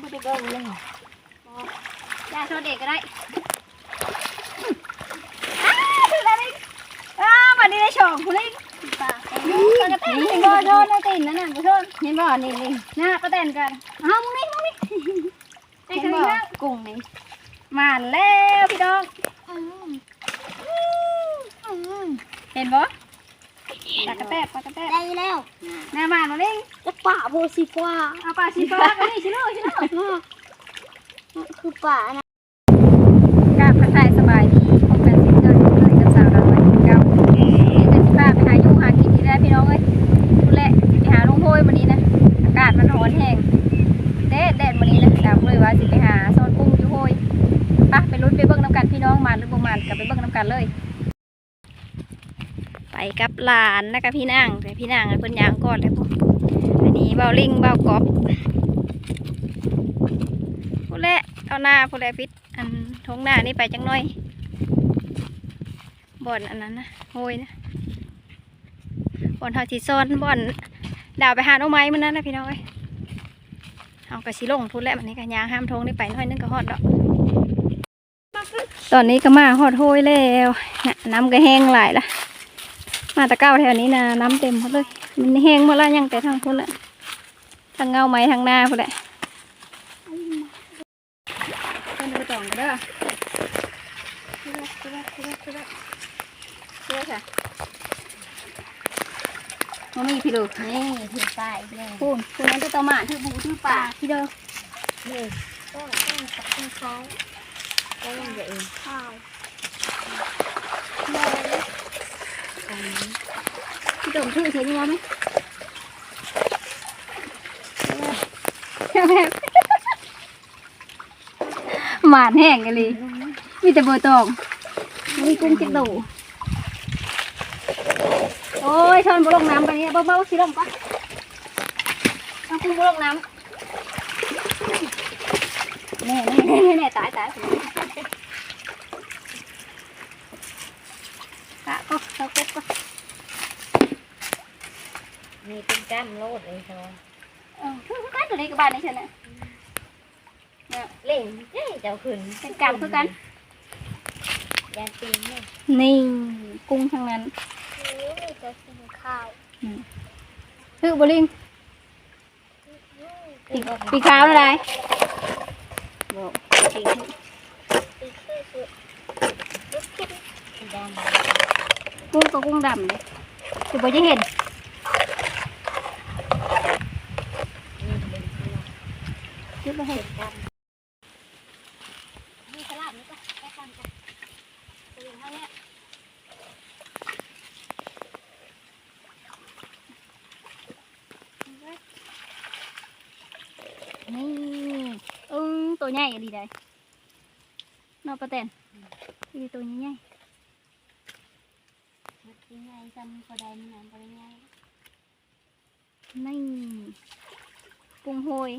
ไม่ได้เบิ่งเลยยาโทษเด็กก็ได้อ้าวถึงแล้วนี่อ้าววันนี้ได้ชมคุณลิงปากปากกระแตนเห็นบ่โดนในตีนนั่นน่ะผู้ชมเห็นบ่นี่นี่หน้ากระแตนกันอ้าวมึงนี่มึงนี่เห็นบ่กุ้งนี่มาแล้วพี่น้องเห็นบ่ ปากกระแตกปากกระแตกได้แล้วหน้ามามาลิงจะป่าโบสิฟ้าเอาปลาชีฟ้ากันนี่ชิโน่ชิโน่คือป่านะ หลานนะกับพี่นางแต่พี่นางเพิ่นยางก่อนเลยพวกอันนี้เบาลิงเบากอบพูดและเอาหน้าพูดและพิษอันทงหน้านี่ไปจังหน่อยบ่อนอันนั้นนะโหยนะบ่อนทอจีซอนบ่อนดาวไปหาเอาไม้มันนั่นนะพี่น้องเอ้ยเอากระสิลงพูดแล้วันนี้กันยางห้ามทงนี่ไปหน้อยนึงก็ฮอดดอกตอนนี้ก็มาฮอดโหยแล้วน้ำก็แห้งหลายละ มาตะเก้าแถวนี้นะน้ำเต็มหมดเลย มันแห้งหมดแล้วยังแต่ทางพุ่นละทางเงาไม้ทางหน้าพุ่นแหละเพิ่นไปต่องกันเด้อเด้อเด้อเด้อเด้อเด้อเด้อค่ะมันมีพี่ดูนี่ถือป่าอีกแล้วพูนพูนนั้นจะต่อมาถือบูถือป่าพี่เด้อนี่ต้องต้องกับต้นเขาก็ยังจะเองข้าว พี่ดมถือเฉยๆไหมหมานแห้งกันเลยมีแต่เบอร์ตองมีกุ้งจิกดูโอ้ยชอนบุลงน้ำไปเนี่ยเบาๆสิลงปะเอากุ้งบุลงน้ำแน่แน่แน่แน่ตายตายตะก็ตะก็ก็ นี่เป็นก้ามโลดเลยเธอเออคือกันตัวนี้กับบ้านนี่ฉันน่ะเนี่ยเล่งเฮ้ยเจ้าขึ้นเป็นกรรมคือกันยาตีนเนี่ยนี่กุ้งทั้งนั้นนี่จะกินข้าวคือบลิงปีปีขาวอะไรบอกปีตีคือคือลูกคิดสีดำกุ้งกับกุ้งดำเลยจะบอกจะเห็นนี่เป็นข้าว คิดว่าเห็นดำมีสลัดนี่ก็แค่กันจ้ะตัวเท่านี้นี่อึ้งตัวใหญ่ดีได้นอประเตนนี่ตัวใหญ่มันกินไงจำพอได้มันพอได้ไงๆนี่กุ้งโหย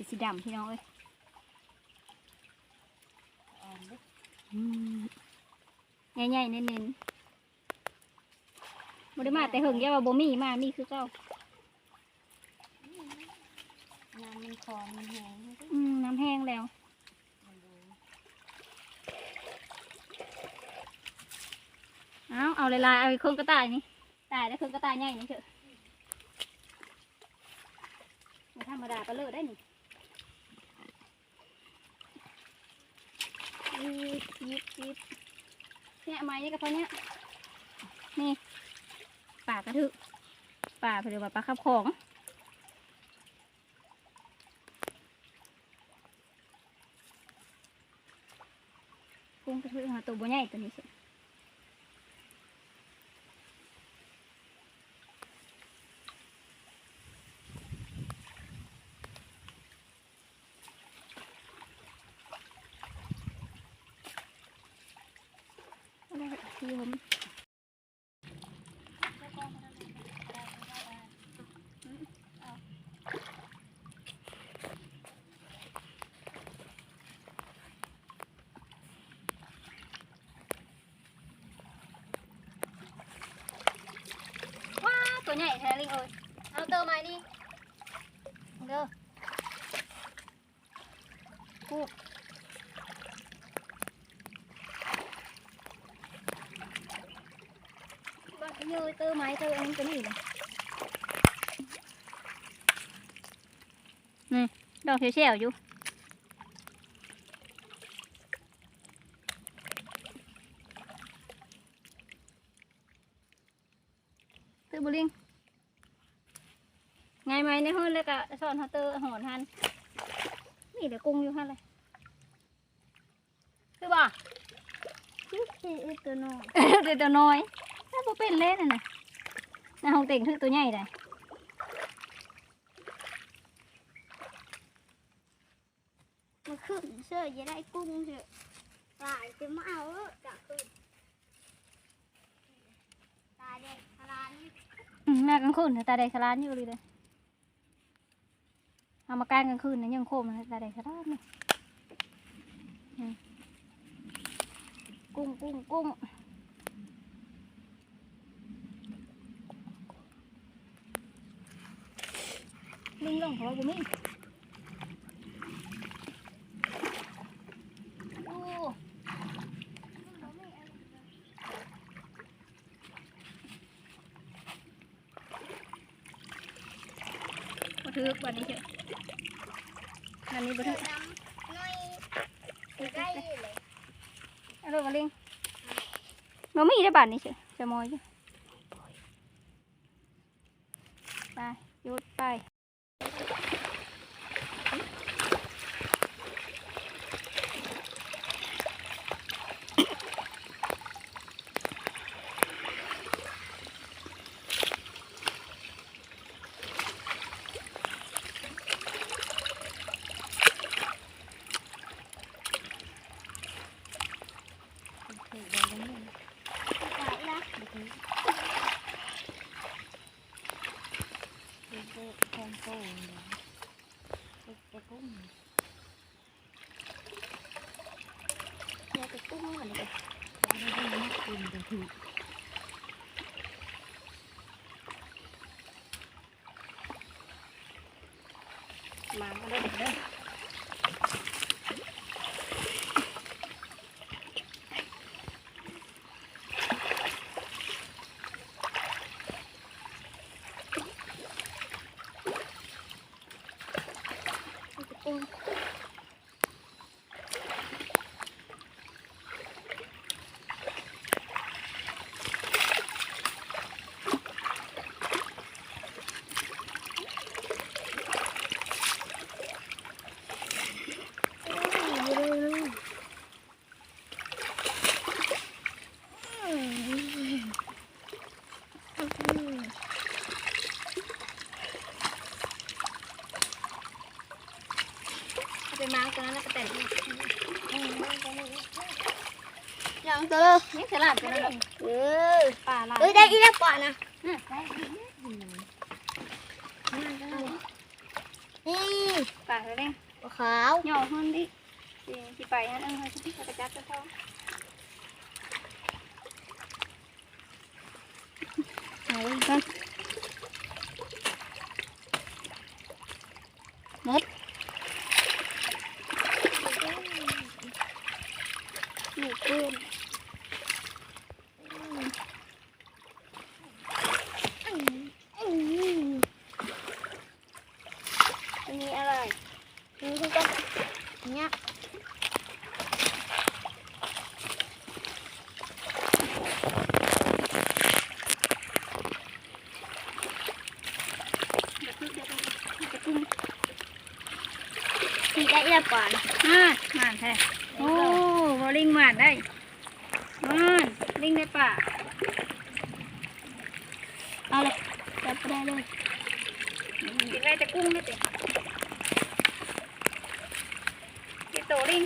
เป็นสีดำพี่น้องเอ้ยอ่อนดิอืมใหญ่ๆเน้นๆบ่ได้มาแต่เหิงแย่ว่าบ่มีมามีคือเก่าน้ำมันคอมันแห้งอืมน้ำแห้งแล้วเอาเอาลายๆเอาอีกเครื่องกระต่ายนี่ตายแล้วเครื่องกระต่ายใหญ่นี่เถอะบ่ธรรมดาก็เลิศได้นี่ ยิบยิบยิบเนี่ยไม้นี่กับเท่าเนี้ยนี่ป่ากระทึกป่าเรียกว่าปลาขับของกุ้งกระทึกหาตัวบัวใหญ่ตัวนี้สิ có nhảy thế Linh ơi. Áo tơ mày đi. Được. Cua Bạn cái nhơi tơ mày tơ em cái gì? Này Này, đọc xéo xéo chú. กะสอนเขาเตอหอนหันนี่เดี๋ยวกุ้งอยู่หันเลยคือบ่นี่คืออีตัวน้อยเดี๋ยวตัวน้อยถ้าบ่เป็นเล่นน่ะนะในห้องเต่งถือตัวใหญ่ได้มาขึ้นเสื้อจะได้กุ้งเถอะตายจะมาเอาเออจะขึ้นตายเด็กพลานอืมแม่กลางคืนน่ะตาแดงสลานอยู่เลยเลย เอามากลางกลางคืนนะยังโคมนะตาแดงสลานี่กุ้งกุ้งกุ้งลิงลงเขาว่าบุมีโอ้บ่ถือวันนี้เถอะ วันนี้บ่ถือดำน้อยได้เลยเอาลูกมาลิงบ่มีได้บาทนี้เฉยจะมอยอยู่ไปหยุดไปเนี่ยไปกุ้งก่อนเลย มาก็ได้เด้อกุ้ง เอาไปมาตัวนั้นแล้วก็แต่งนี่ ยังตัวเลยนี่สลัดตัวนั้นหรอกเออป่าลาเฮ้ยได้อีกแล้วก่อนนะน่ะได้นี่ป่าตัวนี้ขาวย่อขึ้นดิสิสิไปนั่นเออสิไปกระจับกระเท่าเอาไว้ก่อนมดหนูกุ้งอันนี้อะไรอันนี้คือก็เนี้ย เดี๋ยวพึ่งเดี๋ยวพึ่งเดี๋ยวพึ่ง ที่ได้อีกแล้วก่อนมามาแท้โอ้บอลิงมาได้มาลิงในป่าเอาเลยจับไปได้เลยกินอะไรแต่กุ้งไม่เต็มกินโตลิง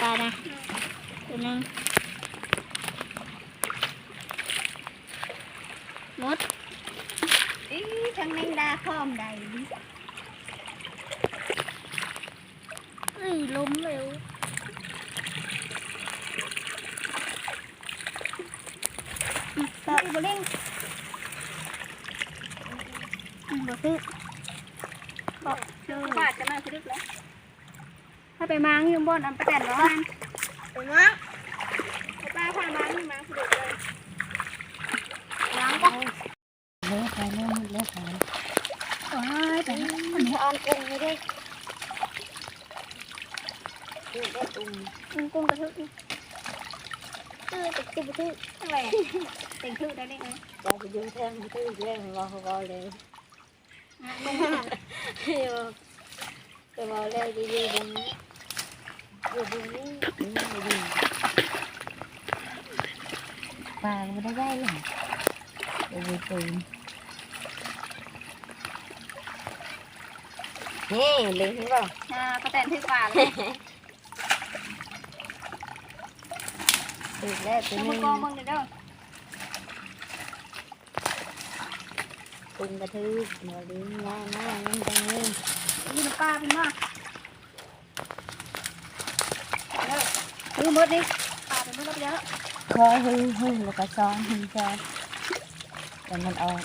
ปลานะตัวนึงมดอีทั้งแมงดาพร้อมใดเอ้ยล้มเร็ว ปลาบลิงบ่ซื้อบอกเจอบาดจะมาคือดึกแล้วถ้าไปมังยังบ่อนอันประแตนร้อนไปมั้งป้าพามังมังคือดึกเลยปะเลิกไปเลิกเลิกไปโอ้ยแต่มันออนกุ้งไม่ได้มันกุ้งกระทึกนี่ เออติดติดกระทึกแหวกเต็งทึกได้นี่ไงไปดูแท่งที่เรื่งรอเขาบอกเลยไม่จะบอกเลยดีดีตรงนี้อยู่ตรงนี้ดีปลาไม่ได้ได้หรอกเดี๋ยวไปตื่นนี่เลิงเปล่าอ่าประแตนทึกป่าเลย ตื่นแล้วตื่นเอานึงกองมึงเด้อตุงกระทืบหมอลิงง่ายมากนั่นตรงนี้มีปลาเป็นว่าเด้ออมดนี่ปลาเป็นมดแล้วคอยหึ่งหึ่งแล้วก็ซ้อนหึ่งซ้อนแต่มันออก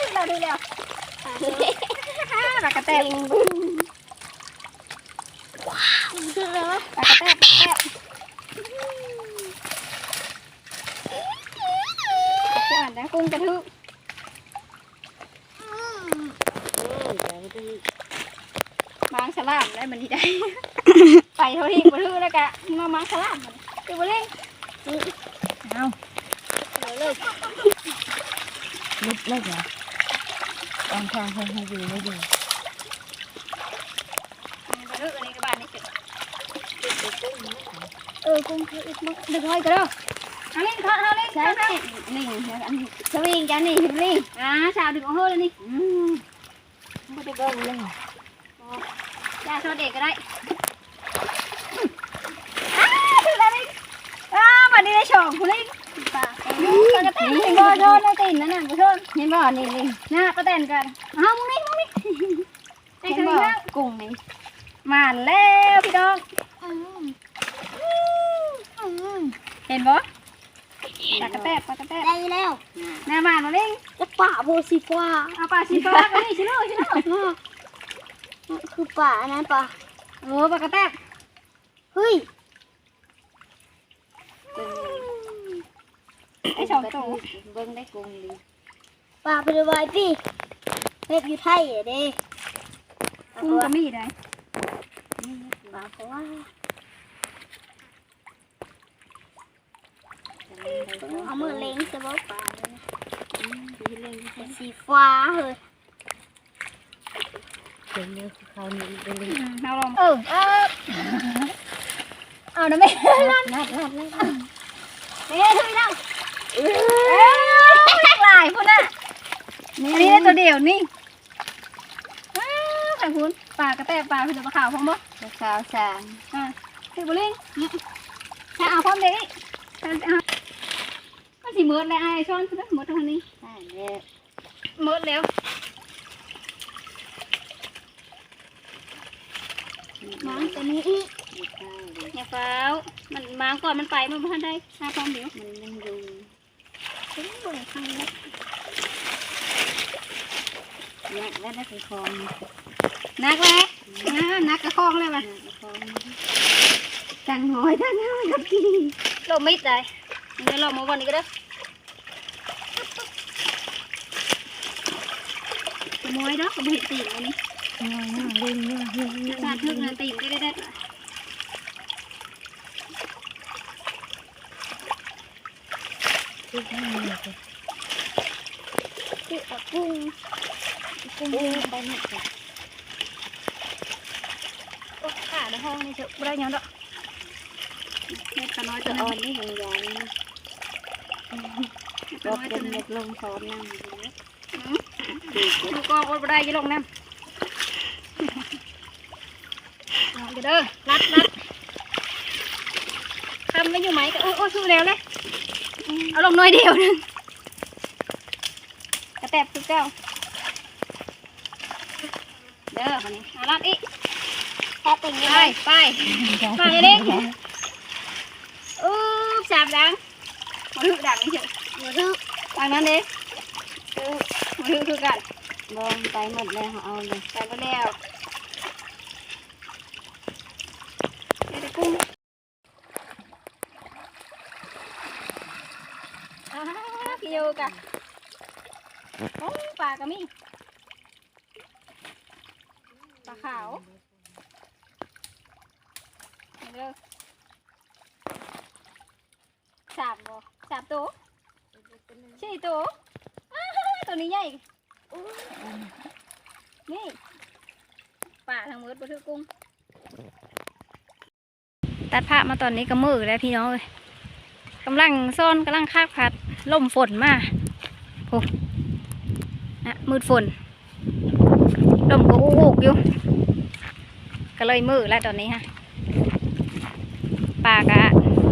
ถึงแล้วถึงแล้วปลากระแตกคืออะไรวปลากระแตกปลากระแตก ขวานนะกุ้งกระทึกบางสลามได้มันนี่ได้ ไปเท่าที่บ่ถือแล้วกะมามังสลามมันคือบ่เล่นเอาเอาเลยลุกเลยเหรอตอนทางคนให้อยู่ไม่อยู่บ่ถืออันนี้ก็บ้านนี่เสร็จเออกุ้งกระทึกมากดึกห้อยก็เด้ อเอาเล่นทอดเอาเล่นใช่ใช่ไหมนี่เดี๋ยวอันนี้สวิงกันนี่สวิงอ่าสาวดึกของเฮาเลยนี่อืมไม่ได้เบิ้งเลยยาโซเด็กก็ได้อ้าถึงแล้วนี่อ้าบัดนี้ได้ช่องผู้เล่นปลาปลากระแตนเห็นบ่โดนแล้วติ่นนั่นน่ะบ่โดนเห็นบ่นี่ลิงหน้ากระแตนกันอ้าวมึงนี่มึงนี่ได้เห็กันนบ่แล้วกุ้งนี่มาแล้วพี่น้องอืมอืมเห็นบ่ ปลากระแตกปลากระแตกได้แล้วหน้าบ้านมาเล่งจะป่าโบสีฟ้าเอาปลาสีฟ้าก็นี่ชิโน่ชิโน่คือป่าอันนั้นป่าโอ้ปลากระแตกเฮ้ยไอ้สองตัวเบิ้งได้กุ้งลิงป่าเป็นไว้พี่เฮ็ดอยู่ไทยอะเด้กุ้งก็มีได้ป่าเพราะว่า เอามือเล็งจะบอกป่าเลยนะเป็นสีฟ้าเฮ้ยเดี๋ยวนี้เขามีเป็นลิงเอาลองเออเออเอาได้ไหมนัดนัดนัดนัดเฮ้ยเฮ้ยนั่งหลายพุ่นอะอันนี้ได้ตัวเดียวนี่ใส่พุ่นปลากระแตกปลาคือตัวขาวพร้อมบ่ขาวสางอ่าคือบุลิงถ้าเอาพร้อมเด็กก็ สิมืดแล้วไอ้ช้อนคือมืดทางนี้ใช่เนี่ยมืดแล้วมาตัวนี้อีกมีข้าวเลยอย่าเฝ้ามันมาก่อนมันไปมันพันได้หาพร้อมเดี๋ยวมันยังอยู่ถึงเบิ่งข้างนี้นักแล้วได้ไปคลองนักแล้วนะนักกระคองเลยป่ะนักคลองจังหอยจังหอยกับพี่โลมิดเลยเดี๋ยวเรามาวันนี้ก็ได้ขโมยดอกกระเห็ดตีนอันนี้น้อยน้อยลิงน้อยลิงน้อยสาดทึกนะตีนได้ได้ได้ลิงน้อย คือเอากุ้งกุ้งไปนี่จ้ะโอ้ขาในห้องนี่เถอะไม่ไรน้บอยเป็ตัวนเม็ดลงซ้อนนั่งดูกองก็ได้ยี่ลงน้ำลองเด้อรัดรัดทำไม่อยู่ไหมก็โอ้โอ้สู้แล้วเลยเอาลงน้อยเดียวนึงกระแตบคือแก้วเด้อวันนี้เอารัดอีกแค่ติ่งไปไปไปเด้งอู้สามดัง มาถึกดังนี่เถอะมาคือทางนั้นเด้อมาถึกคือกันบองไปหมดแล้วเอาเลยใส่ไปแล้วเดี๋ยวกุ้งเอาให้โยกะโอ้ปลากระมีปลาขาวเด้อสามบ่สาม ตัวสี่ตัวตัวนี้ใหญ่นี่ปลาทั้งหมดบ่ถือกุ้งตัดผ้ามาตอนนี้ก็มือแล้วพี่น้องเลยกำลังซ่อนกำลังคากพัดล่มฝนมาโอ้นะมืดฝนลมก็อุกอยู่ ก็เลยมือแล้วตอนนี้ฮะปลากะ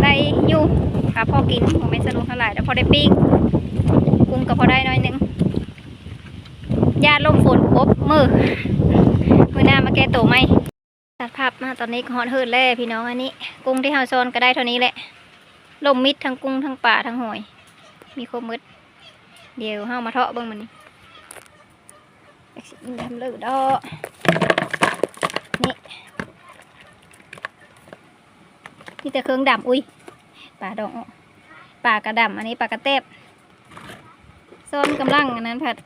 ได้อยู่ กับพอกินผมไม่สนุกเท่าไหร่แต่พอได้ปิ้งกุ้งก็พอได้น้อยหนึงญาติลมฝนปบมือมือหน้ามาแก้ตัวไหมตัดภาพมาตอนนี้ก็ฮอตเฮิร์ดแล้วพี่น้องอันนี้ กุ้งที่เฮาโซนก็ได้เท่านี้แหละลมมิดทั้งกุ้งทั้งป่าทั้งหอย มีครบหมืดเดี๋ยวเฮามาเทาะเบิ่งมันนี่ทำเลือดอนี่นี่แต่เครื่องดำอุ้ย ป่าดองป่ากระดำอันนี้ป่ากระเตบโซนกำลังอันนั้นผัด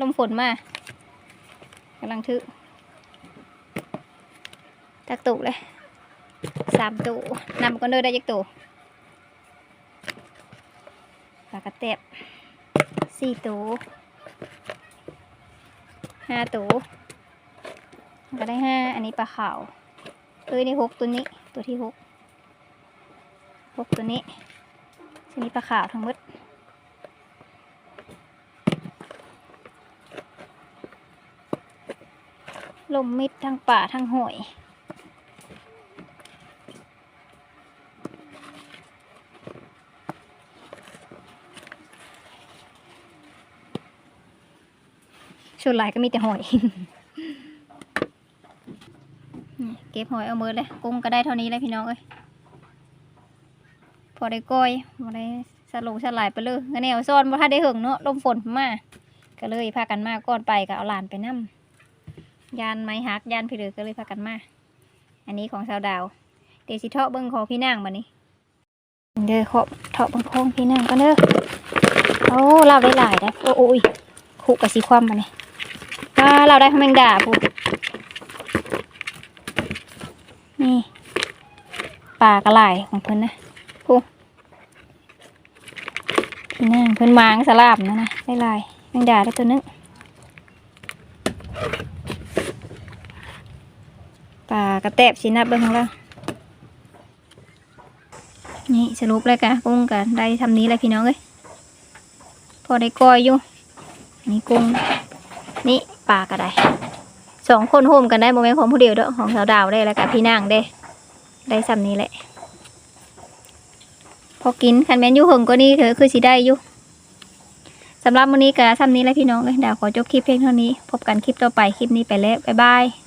ลมฝนมากำลังทึตักตุเลยสามตุนำก็เนอได้ยักตุปลากระเตบสี่ตุห้าตุก็ได้ห้าอันนี้ปลาขาวเอ้ยนี่หกตัวนี้ตัวที่หก หกตัวนี้ทีนี้ปลาขาวทั้งหมดลมมิดทั้งป่าทั้งหอยส่วนหลายก็มีแต่หอย เก็บหอยเอามือเลยกุ้งก็ได้เท่านี้เลยพี่น้องเอ้ย อได้ก้อยพอได้สลงสลายไปเลยงั้นแนวซ่อนว่าถ้าได้หึงเนาะลมฝนมาก็เลยพากันมาก่อนไปก็เอาหลานไปนั่ยานไม้ฮักยานพี่เลือก็เลยพากันมา อันนี้ของสาวดาว เดี๋ยวสิเทาะเบิ้งของพี่นางมานี่เด้อเคาะเทาะเบิ้งของพี่นางก็เด้อโอ้เราได้หลายได้โอ้ยขู่กับสีความมานี่ว่าเราได้พะแมงดาพูนี่ปลากระไหลของเพิ่นนะพู พี่นางเพิ่นมางสลาบนะนะได้ลายแมงดาได้ตัวนึงปลากระแตบสินับเบิ่งของเรานี่สรุปเลยกะกุ้งกันได้ทำนี้เลยพี่น้องเอ้ยพอได้ก้อยอยู่นี่กุ้งนี่ปลาก็ได้สองคนโฮมกันได้โมเมนต์ของผู้เดียวเด้อของสาวดาวได้แล้วกับพี่นางได้ได้ซ้ำนี้แหละ พอกินคันแมนยูหงก็นี่เธอคือสิได้อยู่สำหรับวันนี้กับซ้ำนี้และพี่น้องเลยดาวขอจบคลิปเพียงเท่านี้ พบกันคลิปต่อไปคลิปนี้ไปแล้วบ๊ายบาย